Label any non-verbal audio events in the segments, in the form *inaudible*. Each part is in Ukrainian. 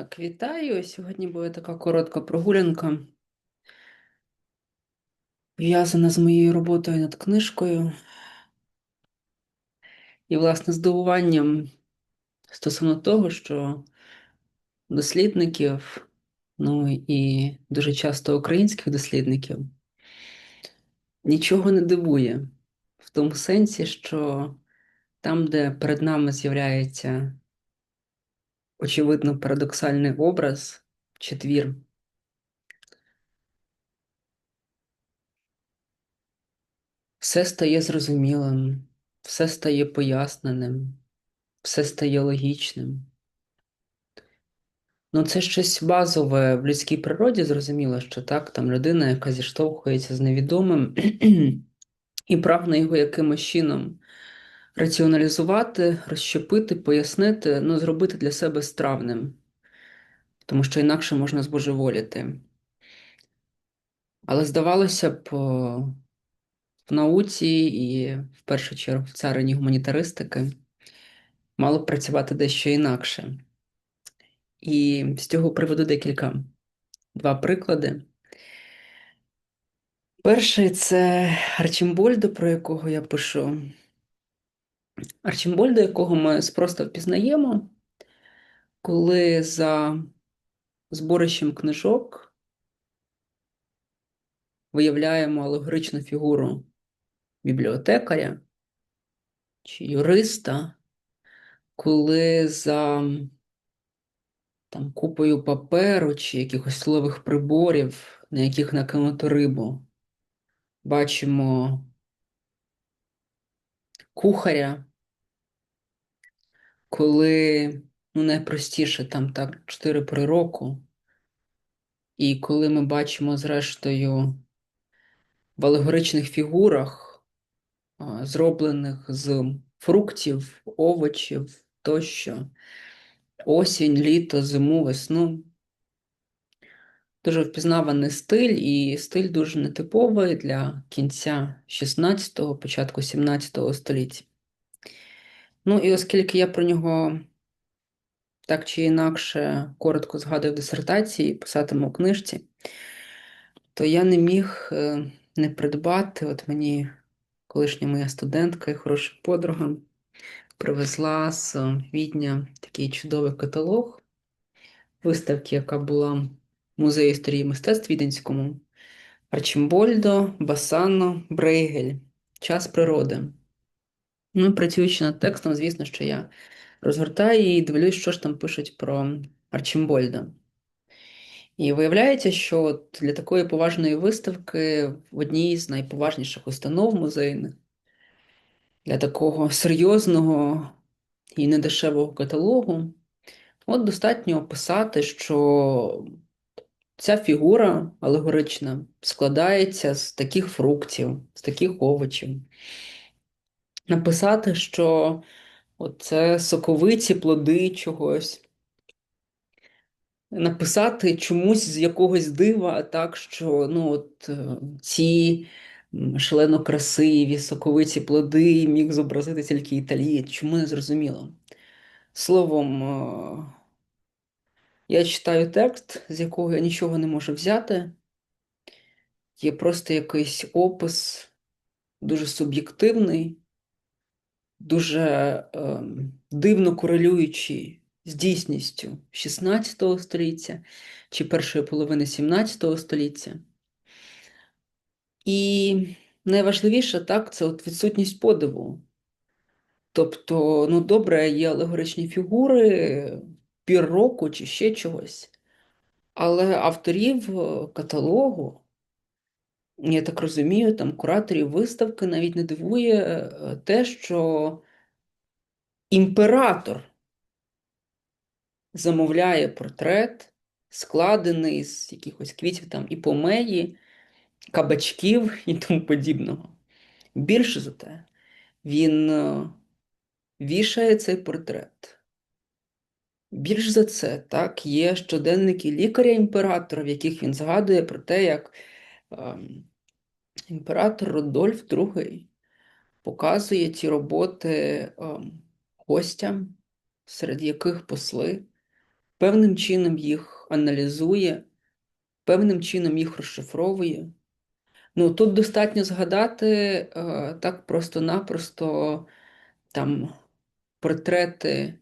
Так, вітаю. Сьогодні буде така коротка прогулянка, пов'язана з моєю роботою над книжкою і, власне, здивуванням стосовно того, що дослідників, ну і дуже часто українських дослідників, нічого не дивує в тому сенсі, що там, де перед нами з'являється очевидно парадоксальний образ чи твір. Все стає зрозумілим, все стає поясненим, все стає логічним. Ну, це щось базове в людській природі, зрозуміло, що так, там людина, яка зіштовхується з невідомим *clears throat* і прагне його якимось чином раціоналізувати, розщепити, пояснити, ну, зробити для себе стравним, тому що інакше можна збожеволіти. Але здавалося б, в науці і в першу чергу в царині гуманітаристики мало б працювати дещо інакше. І з цього приведу декілька два приклади. Перший це Арчимбольдо, про якого я пишу. Арчимбольдо, якого ми спросто впізнаємо, коли за зборищем книжок виявляємо алегоричну фігуру бібліотекаря чи юриста, коли за там, купою паперу чи якихось слових приборів, на яких накинуто рибу, бачимо кухаря, коли ну, найпростіше там так 4 при року, і коли ми бачимо, зрештою, в алегоричних фігурах, зроблених з фруктів, овочів тощо, осінь, літо, зиму, весну. Дуже впізнаваний стиль, і стиль дуже нетиповий для кінця 16-го, початку 17 століття. Ну, і оскільки я про нього так чи інакше коротко згадую в дисертації, писатиму у книжці, то я не міг е, не придбати. От мені колишня моя студентка і хороша подруга привезла з Відня такий чудовий каталог виставки, яка була в музеї історії мистецтв Віденському. Арчимбольдо, Басано, Брейгель. Час природи. Ну, працюючи над текстом, звісно, що я розгортаю і дивлюсь, що ж там пишуть про Арчимбольда. І виявляється, що для такої поважної виставки в одній з найповажніших установ музейних, для такого серйозного і недешевого каталогу, от достатньо описати, що ця фігура алегорична складається з таких фруктів, з таких овочів. Написати, що це соковиті плоди чогось. Написати чомусь з якогось дива, так що ну, от, е, ці шалено красиві, соковиті плоди міг зобразити тільки італієць. Чому не зрозуміло? Словом, е, я читаю текст, з якого я нічого не можу взяти. Є просто якийсь опис, дуже суб'єктивний, дуже е, дивно корелюючий з дійсністю 16 століття чи першої половини 17 століття. І найважливіше так, це от відсутність подиву. Тобто, ну, добре, є алегоричні фігури, пір року чи ще чогось. Але авторів е, каталогу, я так розумію, там кураторів виставки навіть не дивує е, те, що імператор замовляє портрет, складений з якихось квітів там іпомеї, кабачків і тому подібного. Більше за те, він е, вішає цей портрет. Більш за це, так, є щоденники лікаря-імператора, в яких він згадує про те, як е, імператор Рудольф II показує ці роботи е, гостям, серед яких посли. певним чином їх аналізує, певним чином їх розшифровує. Ну, тут достатньо згадати е, так просто-напросто там портрети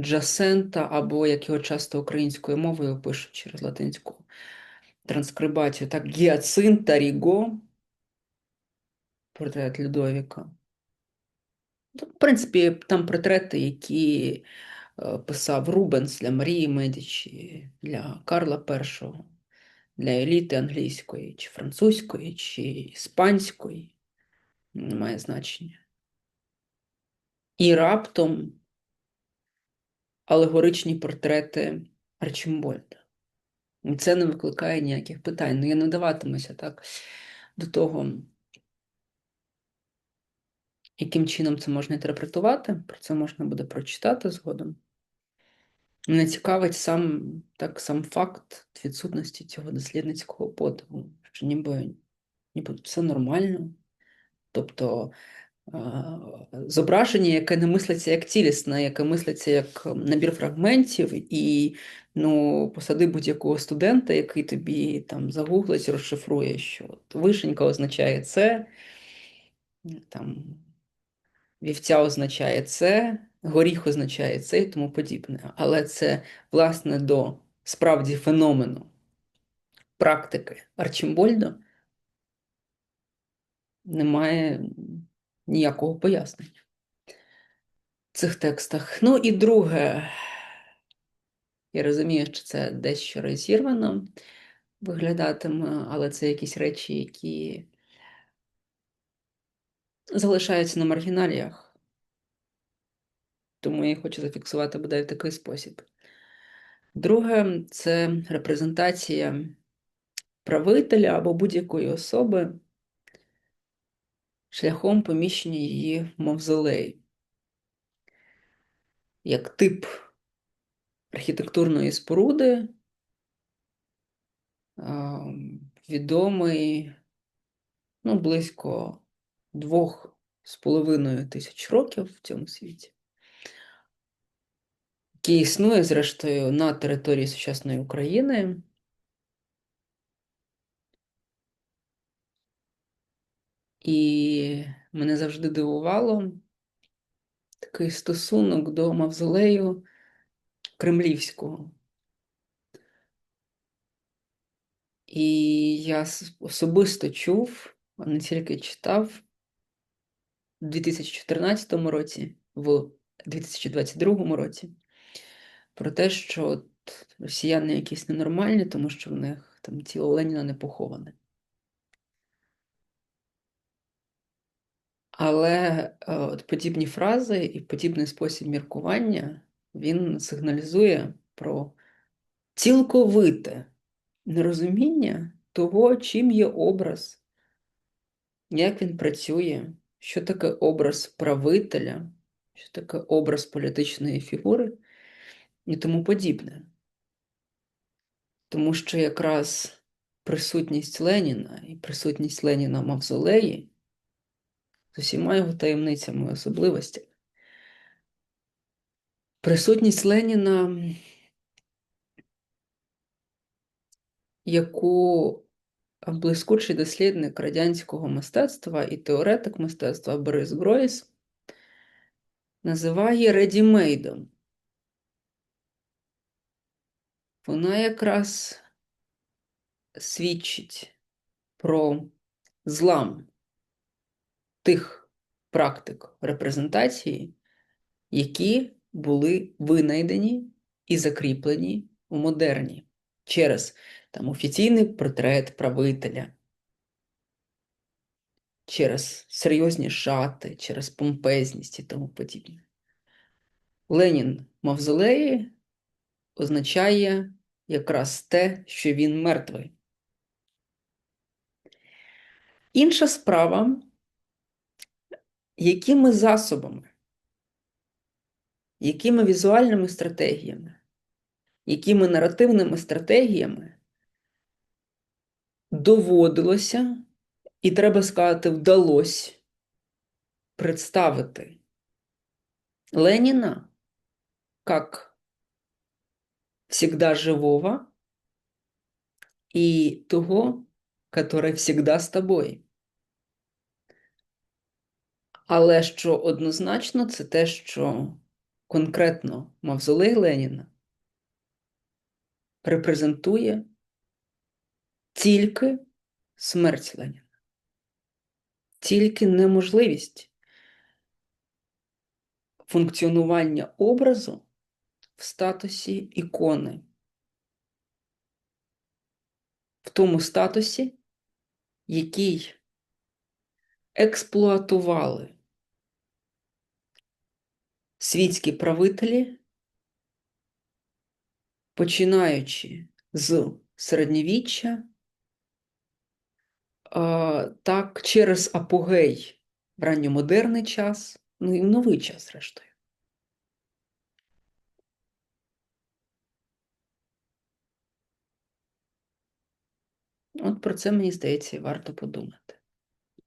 Джасента, або, як його часто українською мовою пишуть через латинську транскрибацію, так, Гіацинта Ріго, портрет Людовіка. В принципі, там портрети, які е, писав Рубенс для Марії Медичі, для Карла І, для еліти англійської, чи французької, чи іспанської, не має значення. І раптом алегоричні портрети Арчимбольда. Це не викликає ніяких питань. Ну, я не даватимуся так до того, яким чином це можна інтерпретувати, про це можна буде прочитати згодом. Мене цікавить сам так, сам факт відсутності цього дослідницького подиву, що ніби, ніби все нормально. Тобто зображення, яке не мислиться як цілісне, яке мислиться як набір фрагментів, і ну, посади будь-якого студента, який тобі там загуглить, розшифрує, що от вишенька означає це, там вівця означає це, горіх означає це і тому подібне. Але це, власне, до справді феномену практики Арчимбольда немає ніякого пояснення в цих текстах. Ну і друге, я розумію, що це дещо розірвано виглядатиме, але це якісь речі, які залишаються на маргіналіях. Тому я хочу зафіксувати бодай в такий спосіб. Друге, це репрезентація правителя або будь-якої особи шляхом поміщення її в мавзолей, як тип архітектурної споруди, відомий ну, близько двох з половиною тисяч років в цьому світі, який існує, зрештою, на території сучасної України. І мене завжди дивувало такий стосунок до мавзолею кремлівського. І я особисто чув, а не тільки читав у 2014 році, в 2022 році, про те, що росіяни якісь ненормальні, тому що в них там тіло Леніна не поховане. Але е, от подібні фрази і подібний спосіб міркування він сигналізує про цілковите нерозуміння того, чим є образ, як він працює, що таке образ правителя, що таке образ політичної фігури і тому подібне. Тому що якраз присутність Леніна і присутність Леніна в Мавзолеї з усіма його таємницями особливостями. Присутність Леніна, яку блискучий дослідник радянського мистецтва і теоретик мистецтва Борис Гройс називає редімейдом. Вона якраз свідчить про злам тих практик репрезентації, які були винайдені і закріплені у модерні через там, офіційний портрет правителя, через серйозні шати, через помпезність і тому подібне. Ленін Мавзолеї означає якраз те, що він мертвий. Інша справа якими засобами, якими візуальними стратегіями, якими наративними стратегіями доводилося, і треба сказати, вдалося представити Леніна як всегда живого и того, который всегда з тобою. Але що однозначно, це те, що конкретно мавзолей Леніна репрезентує тільки смерть Леніна, тільки неможливість функціонування образу в статусі ікони, в тому статусі, який експлуатували світські правителі, починаючи з середньовіччя, так через апогей в ранньомодерний час, ну і в новий час, зрештою. От про це, мені здається, варто подумати.